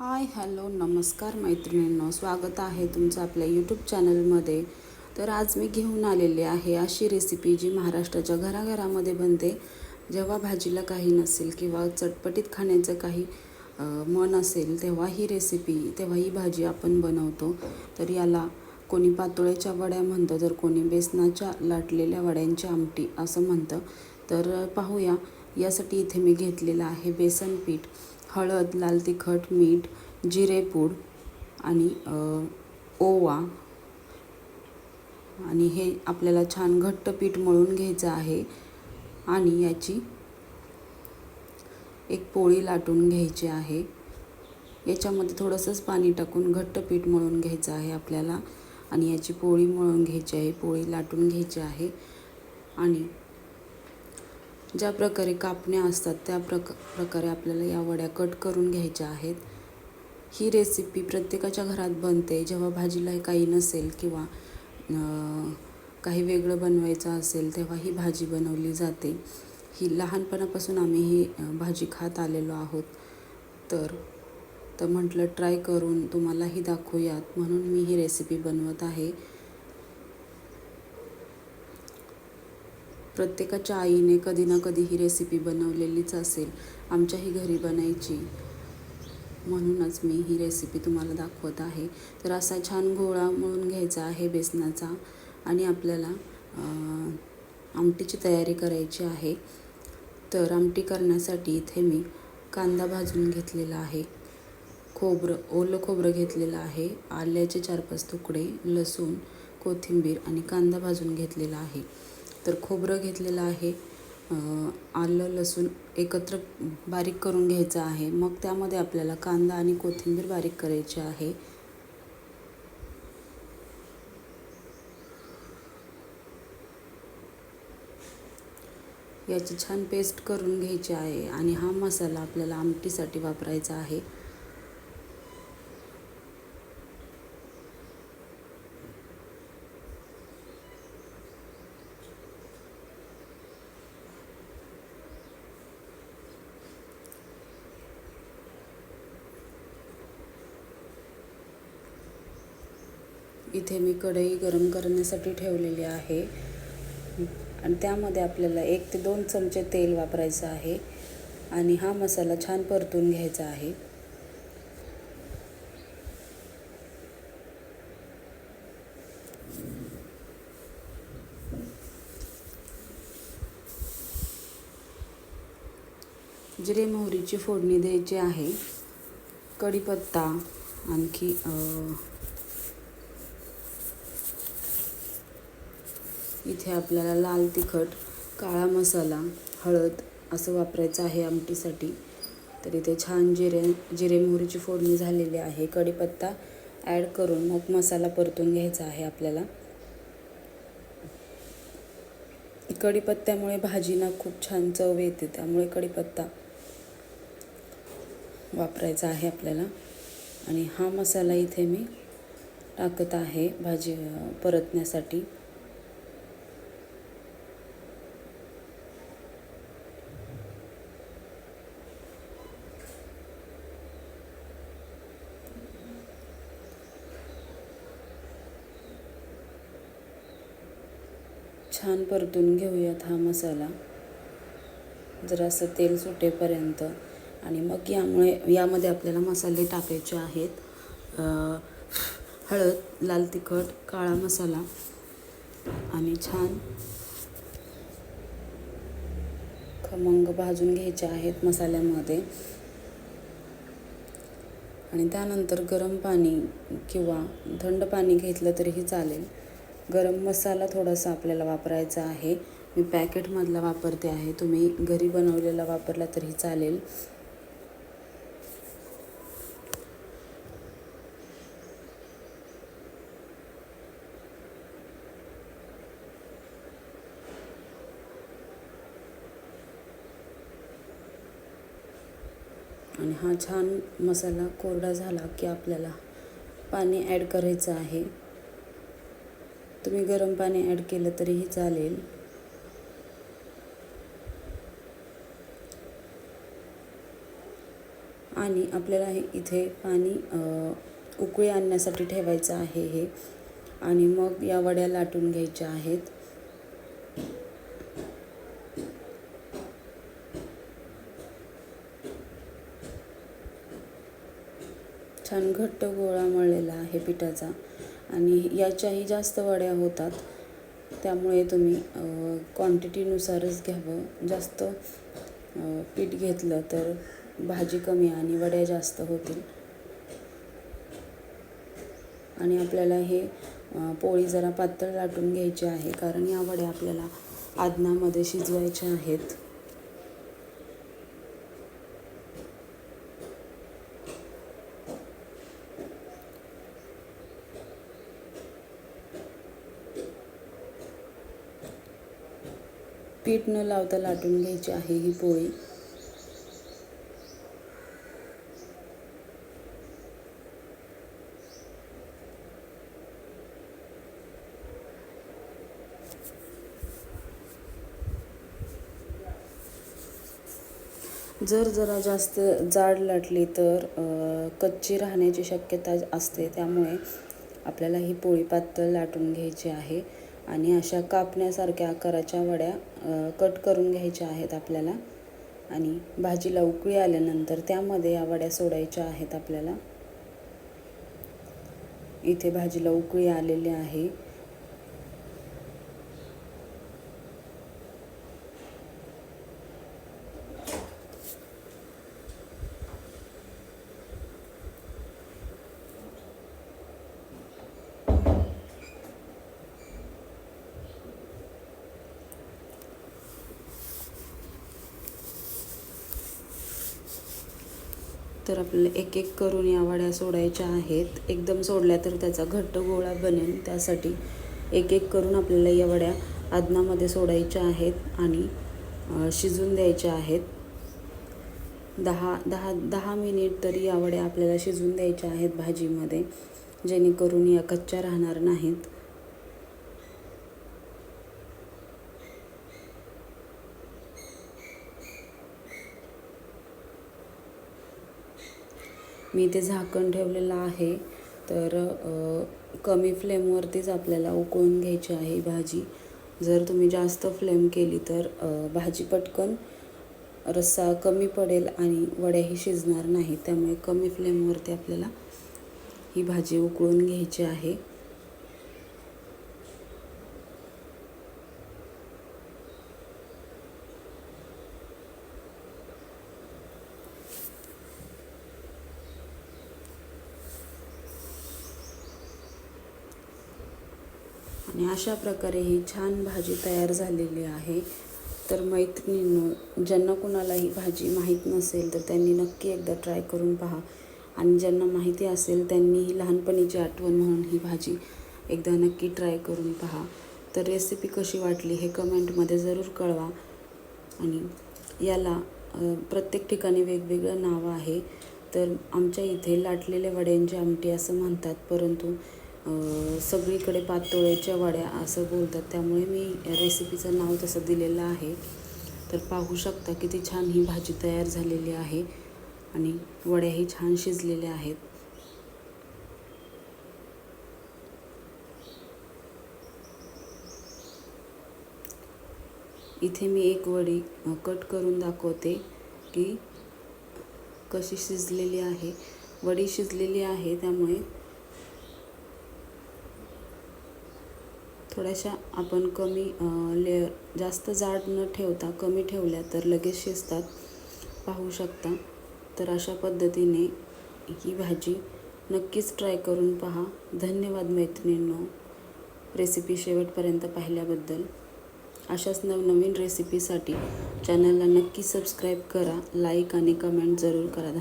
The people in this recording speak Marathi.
हाय हॅलो नमस्कार मैत्रिणींनो. स्वागत आहे तुमचं आपल्या यूट्यूब चॅनलमध्ये तर आज मी घेऊन आलेले आहे अशी रेसिपी जी महाराष्ट्राच्या घराघरामध्ये बनते. जेव्हा भाजीला काही नसेल किंवा चटपटीत खाण्याचं काही मन असेल तेव्हा ही रेसिपी तेव्हा ही भाजी आपण बनवतो. तर याला कोणी पातोळ्याच्या वड्या म्हणतं तर कोणी बेसनाच्या लाटलेल्या वड्यांची आमटी असं म्हणतं. तर पाहूया. यासाठी इथे मी घेतलेलं आहे बेसन पीठ. हळद लाल तिखट मीठ जिरेपूड आणि ओवा. आणि हे आपल्याला छान घट्ट पीठ मळून घ्यायचं आहे आणि याची एक पोळी लाटून घ्यायची आहे. याच्यामध्ये थोडंसंच पाणी टाकून घट्ट पीठ मळून घ्यायचं आहे आपल्याला आणि याची पोळी मळून घ्यायची आहे पोळी लाटून घ्यायची आहे. आणि ज्या प्रकारे कापण्या असतात त्या प्रक प्रकारे आपल्याला या वड्या कट करून घ्यायच्या आहेत. ही रेसिपी प्रत्येकाच्या घरात बनते. जेव्हा भाजीला काही नसेल किंवा काही वेगळं बनवायचं असेल तेव्हा ही भाजी बनवली जाते. ही लहानपणापासून आम्ही ही भाजी खात आलेलो आहोत. तर तर म्हटलं ट्राय करून तुम्हालाही दाखवूयात. म्हणून मी ही रेसिपी बनवत आहे. प्रत्येकाच्या आईने कधी ना कधी ही रेसिपी बनवलेलीच असेल. आमच्याही घरी बनायची. म्हणूनच मी ही रेसिपी तुम्हाला दाखवत आहे. तर असा छान गोळा मळून घ्यायचा आहे बेसनाचा आणि आपल्याला आमटीची तयारी करायची आहे. तर आमटी करण्यासाठी इथे मी कांदा भाजून घेतलेला आहे. खोबरं ओलं खोबरं घेतलेलं आहे. आल्याचे चार पाच तुकडे लसूण कोथिंबीर आणि कांदा भाजून घेतलेला आहे. तर खोबरं घेतलेलं आहे. आलं लसूण एकत्र बारीक करून घ्यायचं आहे. मग त्यामध्ये आपल्याला कांदा आणि कोथिंबीर बारीक करायची आहे. याची छान पेस्ट करून घ्यायची आहे आणि हा मसाला आपल्याला आमटीसाठी वापरायचा आहे. इथे मी कढई गरम करण्यासाठी ठेवलेली आहे. आणि त्यामध्ये आपल्याला एक ते दोन चमचे तेल वापरायचं आहे. आणि हा मसाला छान परतून घ्यायचा आहे. जिरे मोहरीची फोडणी द्यायची आहे. कढीपत्ता आणखी इथे आपल्याला लाल तिखट काळा मसाला हळद असं वापरायचं आहे आमटीसाठी. तर इथे छान जिरे जिरे मोहरीची फोडणी झालेली आहे. कढीपत्ता ॲड करून मग मसाला परतून घ्यायचा आहे आपल्याला. कढीपत्त्यामुळे भाजीना खूप छान चव येते त्यामुळे कढीपत्ता वापरायचा आहे आपल्याला. आणि हा मसाला इथे मी टाकत आहे भाजी परतण्यासाठी. छान परतून घेऊयात हा मसाला. जरासं तेल सुटेपर्यंत आणि मग यामुळे यामध्ये आपल्याला मसाले टाकायचे आहेत. हळद लाल तिखट काळा मसाला आणि छान खमंग भाजून घ्यायचे आहेत मसाल्यामध्ये. आणि त्यानंतर गरम पाणी किंवा थंड पाणी घेतलं तरीही चालेल. गरम मसाला थोडासा आपल्याला वापरायचा आहे. मी पॅकेटमधला वापरते आहे. तुम्ही घरी बनवलेला वापरला तरी चालेल. आणि हा छान मसाला कोरडा झाला की आपल्याला पाणी ॲड करायचं आहे. तुम्ही गरम पाणी ॲड केलं तरीही चालेल. आणि आपल्याला हे इथे पाणी उकळी आणण्यासाठी ठेवायचं आहे हे. आणि मग या वड्या लाटून घ्यायच्या आहेत. छान घट्ट गोळा मळलेला आहे पिठाचा. आणि याच्याही जास्त वड्या होतात. त्यामुळे तुम्ही क्वांटिटीनुसारच घ्यावं. जास्त पीठ घेतलं तर भाजी कमी आणि वड्या जास्त होतील. आणि आपल्याला हे पोळी जरा पातळ लाटून घ्यायची आहे कारण या वड्या आपल्याला आदनामध्ये शिजवायच्या आहेत. पीठ न लावता लाटून घ्यायची आहे ही पोळी. जर जरा जास्त जाड लाटली तर कच्ची राहण्याची शक्यता असते. त्यामुळे आपल्याला ही पोळी पातळ लाटून घ्यायची आहे. आणि अशा कापण्यासारख्या आकाराच्या वड्या कट करून घ्यायच्या आहेत आपल्याला. आणि भाजीला उकळी आल्यानंतर त्यामध्ये या वड्या सोडायच्या आहेत आपल्याला. इथे भाजीला उकळी आलेली आहे. तर आपल्याला एक एक करून या वड्या सोडायच्या आहेत. एकदम सोडल्या तर त्याचा घट्ट गोळा बनेल. त्यासाठी एक एक करून आपल्याला या वड्या आदनामध्ये सोडायच्या आहेत आणि शिजून द्यायच्या आहेत. दहा दहा दहा मिनिट तरी या वड्या आपल्याला शिजून द्यायच्या आहेत भाजीमध्ये जेणेकरून या कच्च्या राहणार नाहीत. मी ते झाकण ठेवलेलं आहे. तर कमी फ्लेमवरतीच आपल्याला उकळून घ्यायची आहे भाजी. जर तुम्ही जास्त फ्लेम केली तर भाजी पटकन रस्सा कमी पडेल आणि वड्याही शिजणार नाही त्यामुळे कमी फ्लेमवरती आपल्याला ही भाजी उकळून घ्यायची आहे. आणि अशा प्रकारे ही छान भाजी तयार झालेली आहे. तर मैत्रिणींनो ज्यांना कुणाला ही भाजी माहीत नसेल तर त्यांनी नक्की एकदा ट्राय करून पहा. आणि ज्यांना माहिती असेल त्यांनी ही लहानपणीची आठवण म्हणून ही भाजी एकदा नक्की ट्राय करून पहा. तर रेसिपी कशी वाटली हे कमेंटमध्ये ज़रूर कळवा. आणि याला प्रत्येक ठिकाणी वेगवेगळं नाव आहे. तर आमच्या इथे लाटलेले वड्यांची आमटी असं म्हणतात परंतु सगळीकडे पातोळ्याच्या वड्या असं बोलतात. त्यामुळे मी रेसिपीचं नाव तसं दिलेलं आहे. तर पाहू शकता किती छान ही भाजी तयार झालेली आहे आणि वड्याही छान शिजलेल्या आहेत. इथे मी एक वडी कट करून दाखवते की कशी शिजलेली आहे. वडी शिजलेली आहे त्यामुळे थोड्याशा आपण कमी लेअर जास्त जाड न ठेवता कमी ठेवल्या तर लगेच शिजतात. पाहू शकता. तर अशा पद्धतीने ही भाजी नक्कीच ट्राय करून पहा. धन्यवाद मैत्रिणींनो रेसिपी शेवटपर्यंत पाहिल्याबद्दल. अशाच नवनवीन रेसिपीसाठी चॅनलला नक्की सबस्क्राईब करा लाईक आणि कमेंट जरूर करा.